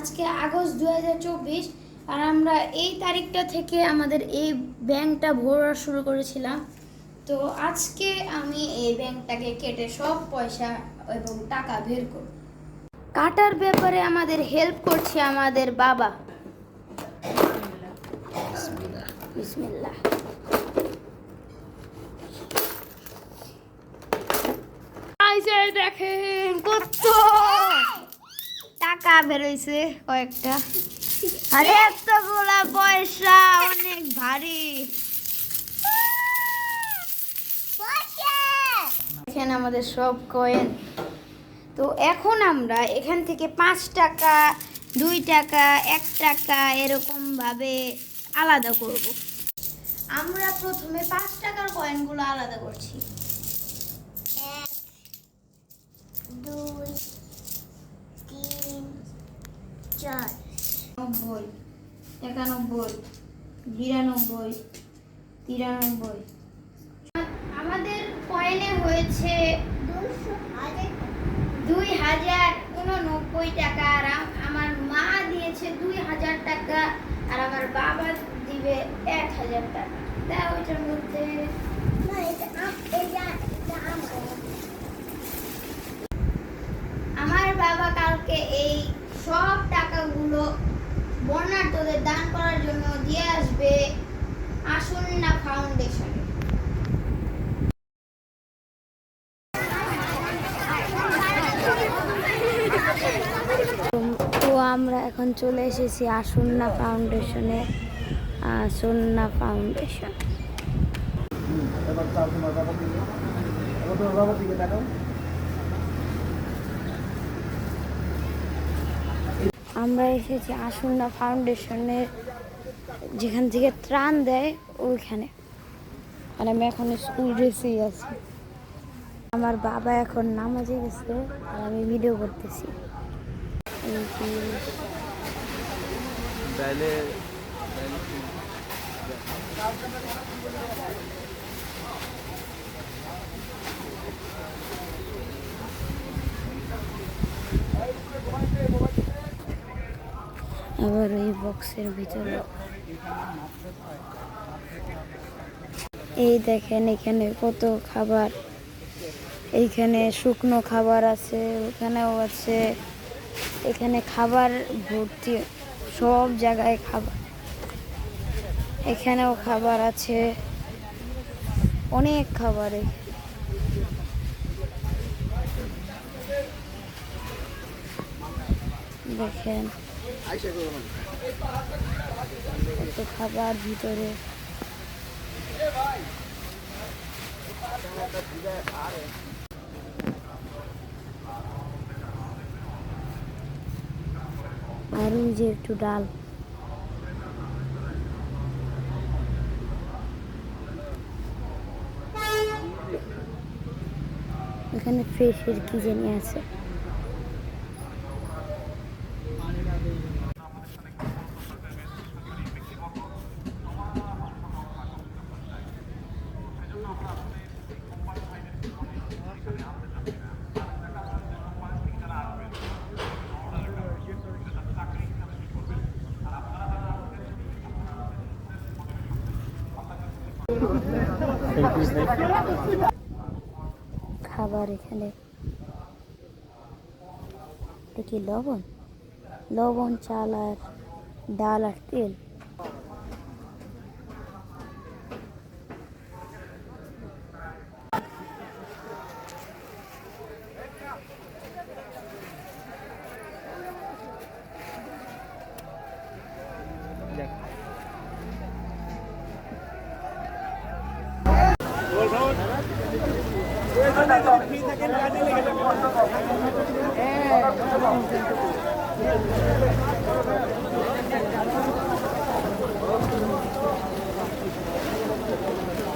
আজকে আগস্ট দু আর আমরা এই তারিখটা থেকে আমাদের এই ব্যাংকটা ভরা শুরু করেছিলাম। তো আজকে আমি এই ব্যাংকটাকে কেটে সব পয়সা এবং টাকা বের করব কাটার ব্যাপারে আমাদের হেল্প করছে আমাদের বাবা। বিসমিল্লাহ। দেখেন কত বেরোইছে কয়েকটা। আর, এতগুলা পয়সা, অনেক ভারী। এখানে আমাদের সব কয়েন। তো এখন আমরা এখান থেকে পাঁচ টাকা, দুই টাকা, এক টাকা এরকম ভাবে আলাদা করব। আমরা প্রথমে পাঁচ টাকার কয়েনগুলো আলাদা করছি। এক, দুই চার নব্বই একানব্বই বিরানব্বই তিরানব্বই। আমাদের কয়েনে হয়েছে দুই হাজার উননব্বই টাকা আর আমার মা দিয়েছে দুই হাজার টাকা আর আমার বাবা দিবে এক হাজার টাকা। তা ওইটার মধ্যে আমার বাবা কালকে এই সব টাকাগুলো বন্যার্থদের দান করার জন্য দিয়ে আসবে আসন্না ফাউন্ডেশনে। তো আমরা এখন চলে এসেছি আসন্না ফাউন্ডেশনে আসন্না ফাউন্ডেশন। এবার বাবার দিকে এবার তোমার বাবার দিকে আমরা এসেছি আসন্না ফাউন্ডেশনের যেখান থেকে ত্রাণ দেয় ওইখানে। আর আমি এখন স্কুল ড্রেসেই আছি। আমার বাবা এখন নামাজে গেছে আর আমি ভিডিও করতেছি। তাহলে আবার ওই বক্সের ভিতরে। এই দেখেন, এখানে কত খাবার। এইখানে শুকনো খাবার আছে, ওখানেও আছে। এখানে খাবার ভর্তি, সব জায়গায় খাবার। এখানেও খাবার আছে। অনেক খাবার দেখেন। কত খাবার ভিতরে? আর যে একটু ডাল। এখানে ফ্রেশের কি জানি আছে। খাবার এখানে। কি লবণ? লবণ চাল আর ডাল আর তেল।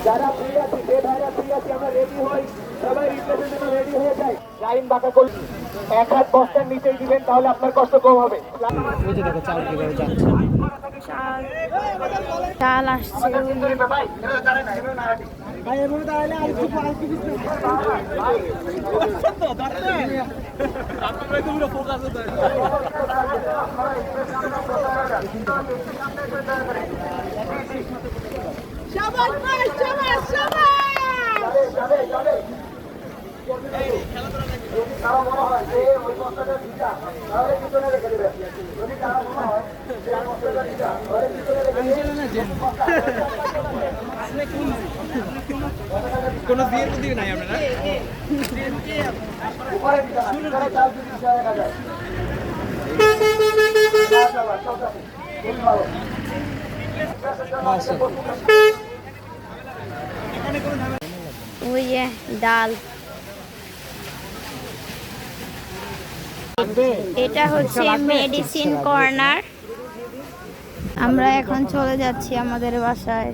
যারা ফ্রি আছি যে ভাইরা ফ্রি আছি আমরা রেডি হই। সবাই রিপ্লেসের জন্য রেডি হয়ে যাই লাইন বাঁকা করুন এক হাত বস্তার নিচেই দিবেন তাহলে আপনার কষ্ট কম হবে। চাল আসছে। ভাই এভাবে দাঁড়ায় না এভাবে না যাবে যাবে যদি কারও মনে হয় যে ওই বস্তাটা ভিজা তাহলে পিছনে রেখে দেবে যদি কারও মনে হয় যে ওই বস্তাটা ভিজা তাহলে পিছনে রেখে দেবে কোনো বিয়ের প্রতি নাই আপনারা। ওই ডাল। এটা হচ্ছে মেডিসিন কর্নার আমরা এখন চলে যাচ্ছি আমাদের বাসায়।